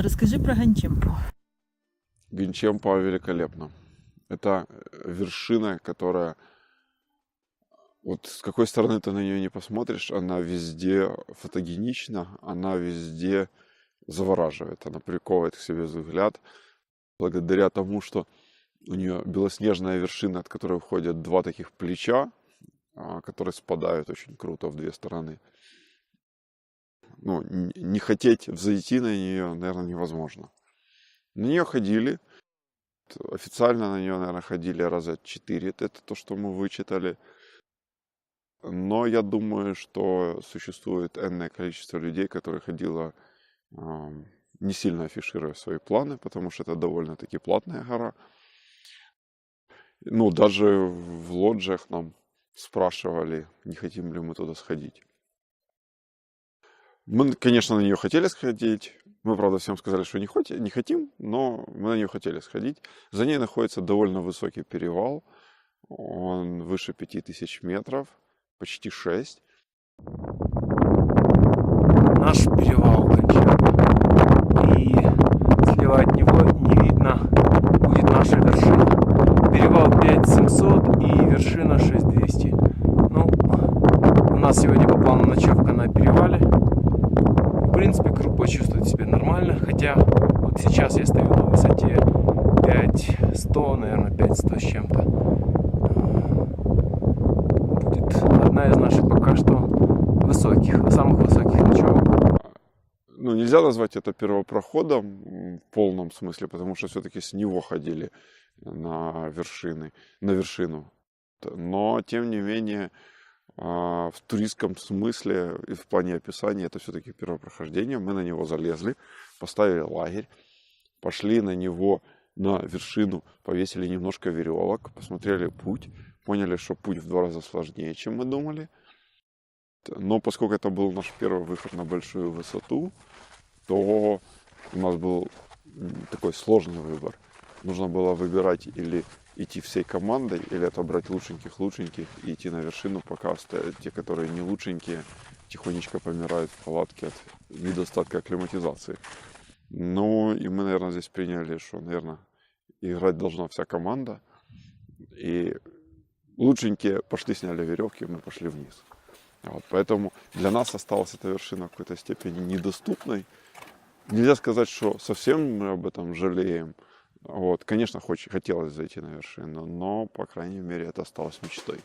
Розкажи про Ганчемку. Генчемпа великолепно. Это э, вершина, которая... Вот с какой стороны ты на нее не посмотришь, она везде фотогенична, она везде завораживает, она приковывает к себе взгляд. Благодаря тому, что у нее белоснежная вершина, от которой входят два таких плеча, а, которые спадают очень круто в две стороны. Ну, не хотеть взойти на нее, наверное, невозможно. На нее ходили, Официально на нее, наверное, ходили раза четыре. Это то, что мы вычитали. Но я думаю, что существует энное количество людей, которые ходило не сильно афишируя свои планы, потому что это довольно-таки платная гора. Ну, даже в лоджиях нам спрашивали, не хотим ли мы туда сходить. Мы, конечно, на нее хотели сходить. Мы, правда, всем сказали, что не, хоти- не хотим, но мы на нее хотели сходить. За ней находится довольно высокий перевал. Он выше 5000 метров, почти 6. наш перевал Гончарка. И слева от него не видно будет наша вершина. Перевал 5700 и вершина 6200. Ну, у нас сегодня по плану ночевка на перевале. Принципе, группа чувствует себя нормально, хотя вот сейчас я стою на высоте 5100, наверное, 5100 с чем-то. Будет одна из наших пока что высоких, самых высоких ночевок. Ну, нельзя назвать это первопроходом в полном смысле, потому что все-таки с него ходили на вершины, на вершину. Но, тем не менее, в туристском смысле и в плане описания это все-таки первопрохождение. Мы на него залезли, поставили лагерь, пошли на него на вершину, повесили немножко веревок, посмотрели путь, поняли, что путь в два раза сложнее, чем мы думали. Но поскольку это был наш первый выход на большую высоту, то у нас был такой сложный выбор. Нужно было выбирать или идти всей командой, или отобрать лучшеньких лучшеньких и идти на вершину, пока те, которые не лучшенькие, тихонечко помирают в палатке от недостатка акклиматизации. Ну, и мы, наверное, здесь приняли, что, наверное, играть должна вся команда. И лучшенькие пошли, сняли веревки, мы пошли вниз. Вот, поэтому для нас осталась эта вершина в какой-то степени недоступной. Нельзя сказать, что совсем мы об этом жалеем. Вот, конечно, хоч- хотелось зайти на вершину, но, по крайней мере, это осталось мечтой.